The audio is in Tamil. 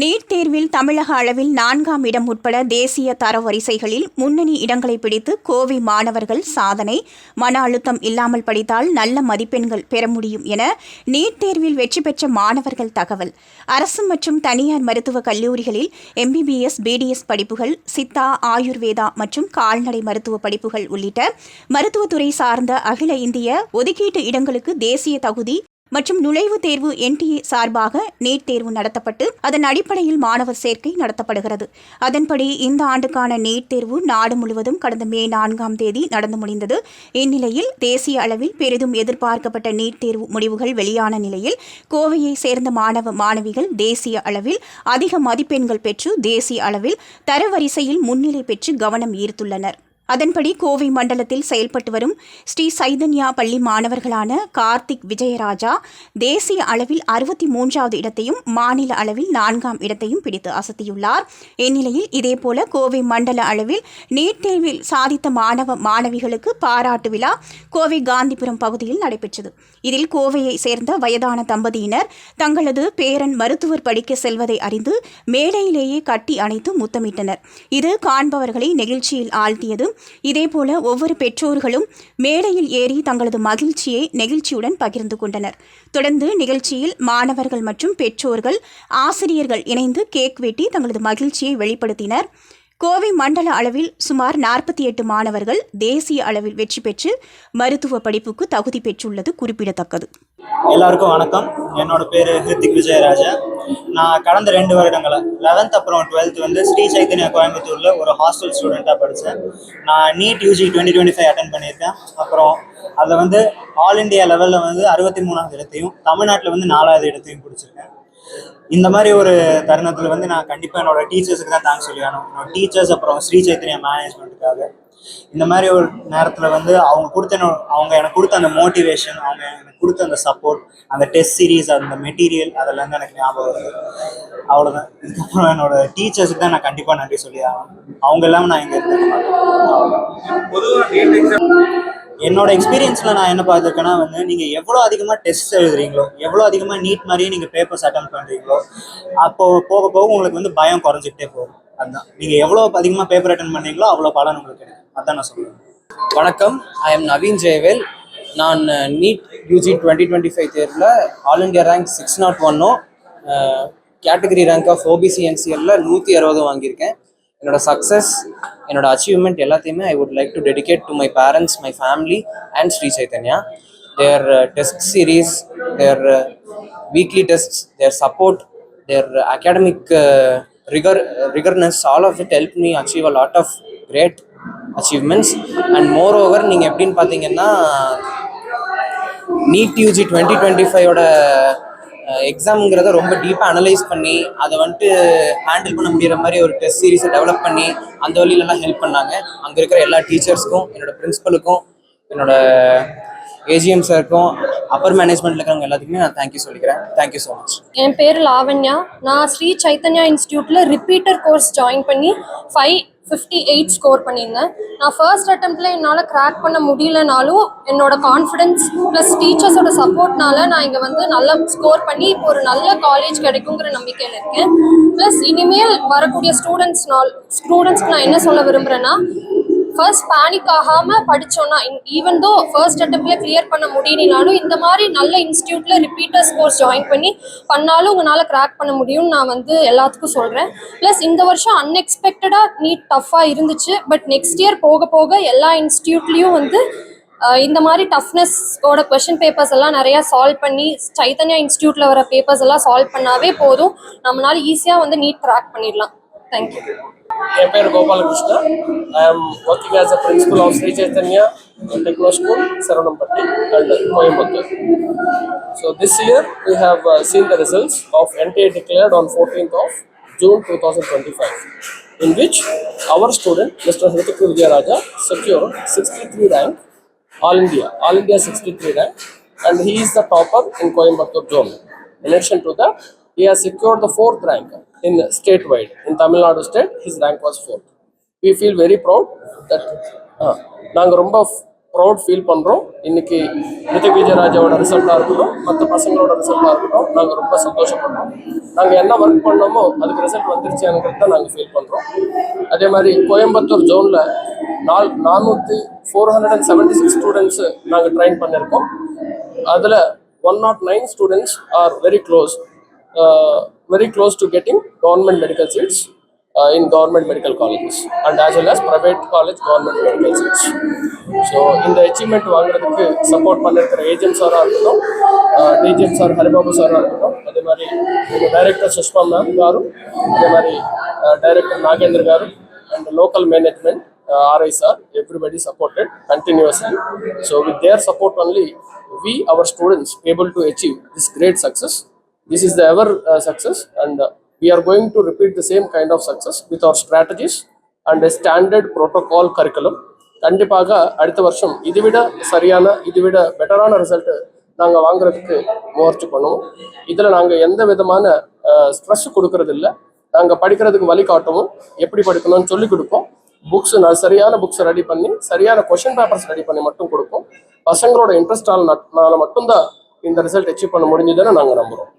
நீட் தேர்வில் தமிழக அளவில் நான்காம் இடம் உட்பட தேசிய தரவரிசைகளில் முன்னணி இடங்களை பிடித்து கோவை மாணவர்கள் சாதனை. மன அழுத்தம் இல்லாமல் படித்தால் நல்ல மதிப்பெண்கள் பெற முடியும் என நீட் தேர்வில் வெற்றி பெற்ற மாணவர்கள் தகவல். அரசு மற்றும் தனியார் மருத்துவக் கல்லூரிகளில் எம்பிபிஎஸ் பிடிஎஸ் படிப்புகள் சித்தா ஆயுர்வேதா மற்றும் கால்நடை மருத்துவ படிப்புகள் உள்ளிட்ட மருத்துவத்துறை சார்ந்த அகில இந்திய ஒதுக்கீட்டு இடங்களுக்கு தேசிய தகுதி மற்றும் நுழைவுத் தேர்வு என்டிஏ சார்பாக நீட் தேர்வு நடத்தப்பட்டு அதன் அடிப்படையில் மாணவர் சேர்க்கை நடத்தப்படுகிறது. அதன்படி இந்த ஆண்டுக்கான நீட் தேர்வு நாடு முழுவதும் கடந்த மே நான்காம் தேதி நடந்து முடிந்தது. இந்நிலையில் தேசிய அளவில் பெரிதும் எதிர்பார்க்கப்பட்ட நீட் தேர்வு முடிவுகள் வெளியான நிலையில் கோவையை சேர்ந்த மாணவ மாணவிகள் தேசிய அளவில் அதிக மதிப்பெண்கள் பெற்று தேசிய அளவில் தரவரிசையில் முன்னிலை பெற்று கவனம் ஈர்த்துள்ளனர். அதன்படி கோவை மண்டலத்தில் செயல்பட்டு வரும் ஸ்ரீ சைதன்யா பள்ளி மாணவர்களான கார்த்திக் விஜயராஜா தேசிய அளவில் அறுபத்தி மூன்றாவது இடத்தையும் மாநில அளவில் நான்காம் இடத்தையும் பிடித்து அசத்தியுள்ளார். இந்நிலையில் இதேபோல கோவை மண்டல அளவில் நீட் தேர்வில் சாதித்த மாணவ மாணவிகளுக்கு பாராட்டு விழா கோவை காந்திபுரம் பகுதியில் நடைபெற்றது. இதில் கோவையை சேர்ந்த வயதான தம்பதியினர் தங்களது பேரன் மருத்துவர் படிக்க செல்வதை அறிந்து மேடையிலேயே கட்டி அணைத்து முத்தமிட்டனர். இது காண்பவர்களை நெகிழ்ச்சியில் ஆழ்த்தியது இதேபோல ஒவ்வொரு பெற்றோர்களும் மேடையில் ஏறி தங்களது மகிழ்ச்சியை நெகிழ்ச்சியுடன் பகிர்ந்து கொண்டனர். தொடர்ந்து நிகழ்ச்சியில் மாணவர்கள் மற்றும் பெற்றோர்கள் ஆசிரியர்கள் இணைந்து கேக் வெட்டி தங்களது மகிழ்ச்சியை வெளிப்படுத்தினர். கோவை மண்டல அளவில் சுமார் நாற்பத்தி எட்டு மாணவர்கள் தேசிய அளவில் வெற்றி பெற்று மருத்துவ படிப்புக்கு தகுதி பெற்றுள்ளது குறிப்பிடத்தக்கது. எல்லாருக்கும் வணக்கம். என்னோட பேர் ஹிருத்திக் விஜயராஜா. நான் கடந்த ரெண்டு வருடங்களை லெவன்த் அப்புறம் டுவெல்த் வந்து ஸ்ரீ சைத்தன்யா கோயம்புத்தூரில் ஒரு ஹாஸ்டல் ஸ்டூடெண்ட்டாக படித்தேன் நான் NEET UG twenty twenty five attend பண்ணியிருக்கேன். அப்புறம் அதில் வந்து ஆல் இண்டியா லெவலில் வந்து அறுபத்தி மூணாவது இடத்தையும் தமிழ்நாட்டில் வந்து நாலாவது இடத்தையும் பிடிச்சிருக்கேன். இந்த மாதிரி ஒரு தருணத்தில் வந்து நான் கண்டிப்பாக என்னோட டீச்சர்ஸுக்கு தான் தேங்க்ஸ் சொல்லி என்னோட டீச்சர்ஸ் அப்புறம் ஸ்ரீ சைத்தன்யா மேனேஜ்மெண்ட்டுக்காக இந்த மாதிரி ஒரு நேரத்தில் வந்து அவங்க கொடுத்த அவங்க எனக்கு கொடுத்த அந்த மோட்டிவேஷன் அவங்க எனக்கு கொடுத்த அந்த சப்போர்ட் அந்த டெஸ்ட் சீரீஸ் அந்த மெட்டீரியல் அதெல்லாம் தான் எனக்கு ஞாபகம் வருது. அவ்வளோதான் இதுக்கப்புறம் என்னோட டீச்சர்ஸுக்கு தான் நான் கண்டிப்பாக நன்றி சொல்லி ஆகணும். அவங்க இல்லாமல் நான் இங்கே இருந்தேன் பொதுவாக என்னோட எக்ஸ்பீரியன்ஸில் நான் என்ன பார்த்துருக்கேன்னா வந்து நீங்கள் எவ்வளோ அதிகமாக டெஸ்ட் எழுதுறீங்களோ எவ்வளோ அதிகமாக நீட் மாதிரியே நீங்கள் பேப்பர்ஸ் அட்டன் பண்ணுறீங்களோ அப்போ போக போக உங்களுக்கு வந்து பயம் குறைஞ்சிக்கிட்டே போகும். அதுதான் நீங்கள் எவ்வளோ அதிகமாக பேப்பர் அட்டன் பண்ணீங்களோ அவ்வளோ பலன் உங்களுக்கு கிடைக்கும். அதான் நான் சொல்லுவேன் வணக்கம். ஐ எம் நவீன் ஜெயவேல் நான் NEET UG twenty twenty five தேர்வில் all India rank six nought ஒன்னும் கேட்டகரி ரேங்க் ஆஃப் ஓபிசி என்சிஎல்ல நூற்றி அறுபது வாங்கியிருக்கேன். என்னோட சக்ஸஸ் என்னோட அச்சீவ்மெண்ட் எல்லாத்தையுமே I would like to dedicate to my parents my family and Sri Chaitanya their test series their weekly test their support their academic uh, rigor uh, rigorness all of it helped me achieve a lot of great achievements. And moreover நீங்கள் எப்படின்னு பார்த்தீங்கன்னா நீட் யூஜி டுவெண்ட்டி டுவெண்ட்டி ஃபைவோட எக்ஸாம்ங்கிறத ரொம்ப டீப்பாக அனலைஸ் பண்ணி அதை வந்துட்டு ஹேண்டில் பண்ண முடிகிற மாதிரி ஒரு டெஸ்ட் சீரீஸை டெவலப் பண்ணி அந்த வழியிலலாம் ஹெல்ப் பண்ணாங்க. அங்கே இருக்கிற எல்லா டீச்சர்ஸ்க்கும் என்னோட பிரின்ஸிபலுக்கும் என்னோட ஏஜிஎம் சாருக்கும் அப்பர் மேனேஜ்மெண்ட்டில் இருக்கிறவங்க எல்லாத்துக்குமே நான் தேங்க்யூ சொல்லிக்கிறேன். தேங்க்யூ ஸோ மச் என் பேர் லாவண்யா. நான் ஸ்ரீ சைத்தன்யா இன்ஸ்டியூட்டில் ரிப்பீட்டர் கோர்ஸ் ஜாயின் பண்ணி ஃபைவ் ஃபிஃப்டி எயிட் ஸ்கோர் பண்ணியிருந்தேன். நான் ஃபர்ஸ்ட் அட்டம்ப்டில் என்னால் கிராக் பண்ண முடியலனாலும் என்னோட கான்ஃபிடென்ஸ் ப்ளஸ் டீச்சர்ஸோட சப்போர்ட்னால நான் இங்கே வந்து நல்லா ஸ்கோர் பண்ணி இப்போ ஒரு நல்ல காலேஜ் கிடைக்குங்கிற நம்பிக்கையில் இருக்கேன். ப்ளஸ் இனிமேல் வரக்கூடிய ஸ்டூடெண்ட்ஸ் நாள் ஸ்டூடெண்ட்ஸ்க்கு நான் என்ன சொல்ல விரும்புகிறேன்னா ஃபர்ஸ்ட் பேனிக் ஆகாம படிச்சோம்னா ஈவன் தோ ஃபர்ஸ்ட் அட்டம்ப்ட்ல கிளியர் பண்ண முடியலனாலும் இந்த மாதிரி நல்ல இன்ஸ்டியூட்ல ரிப்பீட்டர்ஸ் கோர்ஸ் ஜாயின் பண்ணி பண்ணாலும் உங்களால கிராக் பண்ண முடியும்னு நான் வந்து எல்லாத்துக்கும் சொல்றேன். ப்ளஸ் இந்த வருஷம் அன்எக்ஸ்பெக்டடா நீட் டஃபா இருந்துச்சு. பட் நெக்ஸ்ட் இயர் போக போக எல்லா இன்ஸ்டியூட்லயும் வந்து இந்த மாதிரி டஃப்னஸ்ஸோட கொஷின் பேப்பர்ஸ் எல்லாம் நிறைய சால்வ் பண்ணி சைத்தன்யா இன்ஸ்டியூட்ல வர பேப்பர்ஸ் எல்லாம் சால்வ் பண்ணாவே போதும். நம்மளால ஈஸியா வந்து நீட் கிராக் பண்ணிடலாம். Thank you. I thank you నా పేరు Gopalakrishna I'm working as a principal of Sri Chaitanya techno school Saranamapatti and Coimbatore. So this year we have uh, seen the results of NTA declared on 14th of June 2025 in which our student Mr. Hrithik Raja secured 63 rank All India, All India 63 rank and he is the topper in Coimbatore zone. In addition to that, he has secured the fourth rank in statewide. In Tamil Nadu state his rank was fourth. We feel very proud that uh, நாங்கள் ரொம்ப ப்ரௌட் ஃபீல் பண்ணுறோம் இன்னைக்கு ரித்திக் விஜயராஜாவோட ரிசல்ட்டாக இருக்கட்டும் மற்ற பசங்களோட ரிசல்ட்டாக இருக்கட்டும் நாங்கள் ரொம்ப சந்தோஷப்படுறோம். நாங்கள் என்ன ஒர்க் பண்ணோமோ அதுக்கு ரிசல்ட் வந்துருச்சாங்கிறது தான் நாங்கள் ஃபீல் பண்ணுறோம் அதே மாதிரி கோயம்புத்தூர் ஜோனில் நால் நானூற்றி four hundred and seventy six students நாங்கள் ட்ரைன் பண்ணியிருக்கோம் அதில் one nought nine students are very close Very close to getting government medical seats in government medical colleges and as well as private college government medical seats so இந்த அச்சீவ்மெண்ட் வாங்குறதுக்கு சப்போர்ட் பண்ணிருக்கிற ஏஜென்ட் சாராக இருக்கட்டும் டிஜிஎம் சார் ஹரிபாபு சாராக இருக்கட்டும் அதே மாதிரி எங்கள் டைரக்டர் சுஷ்மா மேம் గారు அதே மாதிரி டைரக்டர் நாகேந்திர గారు and the local management, uh, RI sir, everybody supported continuously. So with their support only, we, our students, able to achieve this great success. This is the ever uh, success and uh, we are going to repeat the same kind of success with our strategies and a standard protocol curriculum. கண்டிப்பாக அடுத்த வருஷம் இதை விட சரியான இதுவிட பெட்டரான ரிசல்ட்டு நாங்கள் வாங்குறதுக்கு முயற்சி பண்ணுவோம். இதில் நாங்கள் எந்த விதமான uh, ஸ்ட்ரெஸ் கொடுக்கறதில்ல. நாங்கள் படிக்கிறதுக்கு வழி காட்டுவோம். எப்படி படிக்கணும்னு சொல்லி கொடுப்போம். புக்ஸ் சரியான புக்ஸ் ரெடி பண்ணி சரியான கொஷின் பேப்பர்ஸ் ரெடி பண்ணி மட்டும் கொடுப்போம். பசங்களோட இன்ட்ரெஸ்டால் மட்டும்தான் இந்த ரிசல்ட் அச்சீவ் பண்ண முடிஞ்சதுன்னு நாங்கள் நம்புகிறோம்